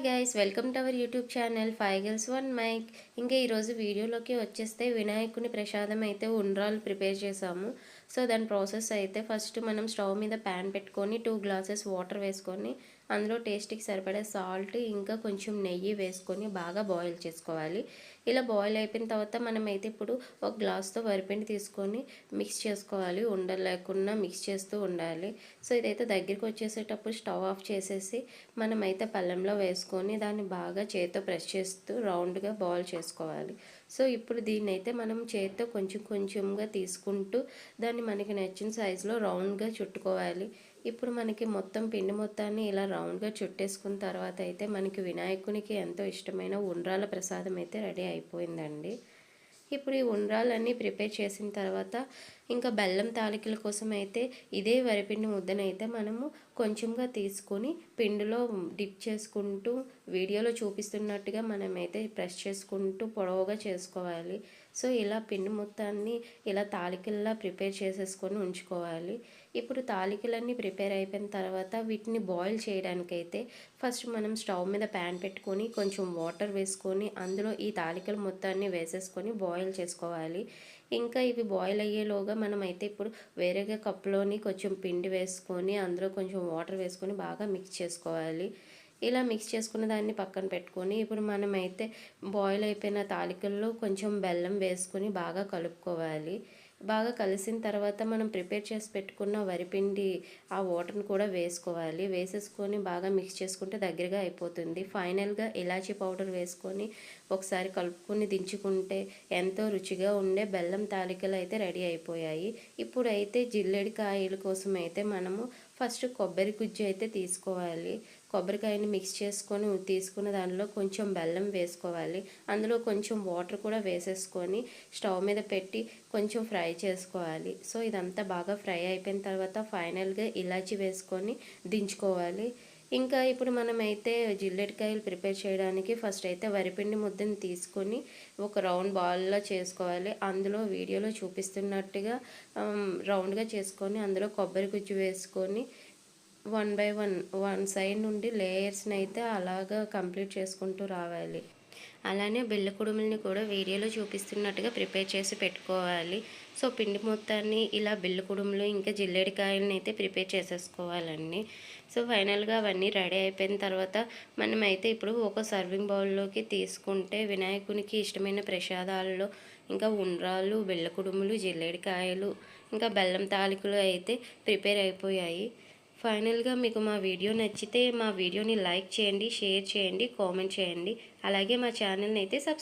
Hi guys welcome to our YouTube channel five girls one mic ఇంకా ఈరోజు వీడియోలోకి వచ్చేస్తే వినాయకుని ప్రసాదం అయితే ఉండ్రాలు ప్రిపేర్ చేసాము. సో దాని ప్రాసెస్ అయితే ఫస్ట్ మనం స్టవ్ మీద ప్యాన్ పెట్టుకొని టూ గ్లాసెస్ వాటర్ వేసుకొని అందులో టేస్ట్కి సరిపడే సాల్ట్ ఇంకా కొంచెం నెయ్యి వేసుకొని బాగా బాయిల్ చేసుకోవాలి. ఇలా బాయిల్ అయిపోయిన తర్వాత మనమైతే ఇప్పుడు ఒక గ్లాస్తో వరిపిండి తీసుకొని మిక్స్ చేసుకోవాలి. ఉండలేకుండా మిక్స్ చేస్తూ ఉండాలి. సో ఇదైతే దగ్గరికి వచ్చేసేటప్పుడు స్టవ్ ఆఫ్ చేసేసి మనమైతే పళ్ళెంలో వేసుకొని దాన్ని బాగా చేతితో ప్రెస్ చేస్తూ రౌండ్గా బాయిల్ చేసుకోవాలి. సో ఇప్పుడు దీన్ని అయితే మనం చేతితో కొంచెం కొంచెంగా తీసుకుంటూ దాన్ని మనకి నచ్చిన సైజులో రౌండ్గా చుట్టుకోవాలి. ఇప్పుడు మనకి మొత్తం పిండి మొత్తాన్ని ఇలా రౌండ్గా చుట్టేసుకున్న తర్వాత అయితే మనకి వినాయకునికి ఎంతో ఇష్టమైన ఉండ్రాల ప్రసాదం అయితే రెడీ అయిపోయిందండి. ఇప్పుడు ఈ ఉండ్రాలన్నీ ప్రిపేర్ చేసిన తర్వాత ఇంకా బెల్లం తాలికల కోసం అయితే ఇదే వరిపిండి ముద్దనైతే మనము కొంచెంగా తీసుకొని పిండిలో డిప్ చేసుకుంటూ వీడియోలో చూపిస్తున్నట్టుగా మనమైతే ప్రెస్ చేసుకుంటూ పొడవుగా చేసుకోవాలి. సో ఇలా పిండి మొత్తాన్ని ఇలా తాలికల్లా ప్రిపేర్ చేసేసుకొని ఉంచుకోవాలి. ఇప్పుడు తాలికలన్నీ ప్రిపేర్ అయిపోయిన తర్వాత వీటిని బాయిల్ చేయడానికైతే ఫస్ట్ మనం స్టవ్ మీద ప్యాన్ పెట్టుకొని కొంచెం వాటర్ వేసుకొని అందులో ఈ తాలికల మొత్తాన్ని వేసేసుకొని బాయిల్ చేసుకోవాలి. ఇంకా ఇవి బాయిల్ అయ్యేలోగా మనమైతే ఇప్పుడు వేరేగా కప్లోని కొంచెం పిండి వేసుకొని అందులో కొంచెం వాటర్ వేసుకొని బాగా మిక్స్ చేసుకోవాలి. ఇలా మిక్స్ చేసుకున్న దాన్ని పక్కన పెట్టుకొని ఇప్పుడు మనమైతే బాయిల్ అయిపోయిన తాలికల్లో కొంచెం బెల్లం వేసుకొని బాగా కలుపుకోవాలి. బాగా కలిసిన తర్వాత మనం ప్రిపేర్ చేసి పెట్టుకున్న వరిపిండి ఆ వాటర్ని కూడా వేసుకోవాలి. వేసేసుకొని బాగా మిక్స్ చేసుకుంటే దగ్గరగా అయిపోతుంది. ఫైనల్గా ఇలాచీ పౌడర్ వేసుకొని ఒకసారి కలుపుకొని దించుకుంటే ఎంతో రుచిగా ఉండే బెల్లం తాలికలు అయితే రెడీ అయిపోయాయి. ఇప్పుడైతే జిల్లెడి కాయల కోసం అయితే మనము ఫస్ట్ కొబ్బరి గుజ్జు అయితే తీసుకోవాలి. కొబ్బరికాయని మిక్స్ చేసుకొని తీసుకున్న దానిలో కొంచెం బెల్లం వేసుకోవాలి. అందులో కొంచెం వాటర్ కూడా వేసేసుకొని స్టవ్ మీద పెట్టి కొంచెం ఫ్రై చేసుకోవాలి. సో ఇదంతా బాగా ఫ్రై అయిపోయిన తర్వాత ఫైనల్గా ఇలాచి వేసుకొని దించుకోవాలి. ఇంకా ఇప్పుడు మనమైతే జిల్లెడికాయలు ప్రిపేర్ చేయడానికి ఫస్ట్ అయితే వరిపిండి ముద్దని తీసుకొని ఒక రౌండ్ బాల్లో చేసుకోవాలి. అందులో వీడియోలో చూపిస్తున్నట్టుగా రౌండ్గా చేసుకొని అందులో కొబ్బరి గుజ్జు వేసుకొని one by one one side నుండి లేయర్స్ని అయితే అలాగా కంప్లీట్ చేసుకుంటూ రావాలి. అలానే బెల్ల కుడుముల్ని కూడా వీడియోలో చూపిస్తున్నట్టుగా ప్రిపేర్ చేసి పెట్టుకోవాలి. సో పిండి మొత్తాన్ని ఇలా బెల్ల కుడుములు ఇంకా జిల్లేడికాయలని అయితే ప్రిపేర్ చేసేసుకోవాలండి. సో ఫైనల్గా అవన్నీ రెడీ అయిపోయిన తర్వాత మనం అయితే ఇప్పుడు ఒక సర్వింగ్ బౌల్లోకి తీసుకుంటే వినాయకునికి ఇష్టమైన ప్రసాదాలలో ఇంకా ఉండ్రాలు బెల్ల కుడుములు జిల్లేడికాయలు ఇంకా బెల్లం తాలికలు అయితే ప్రిపేర్ అయిపోయాయి. ఫైనల్గా మీకు మా వీడియో నచ్చితే మా వీడియోని లైక్ చేయండి షేర్ చేయండి కామెంట్ చేయండి. అలాగే మా ఛానల్ని అయితే సబ్స్క్రైబ్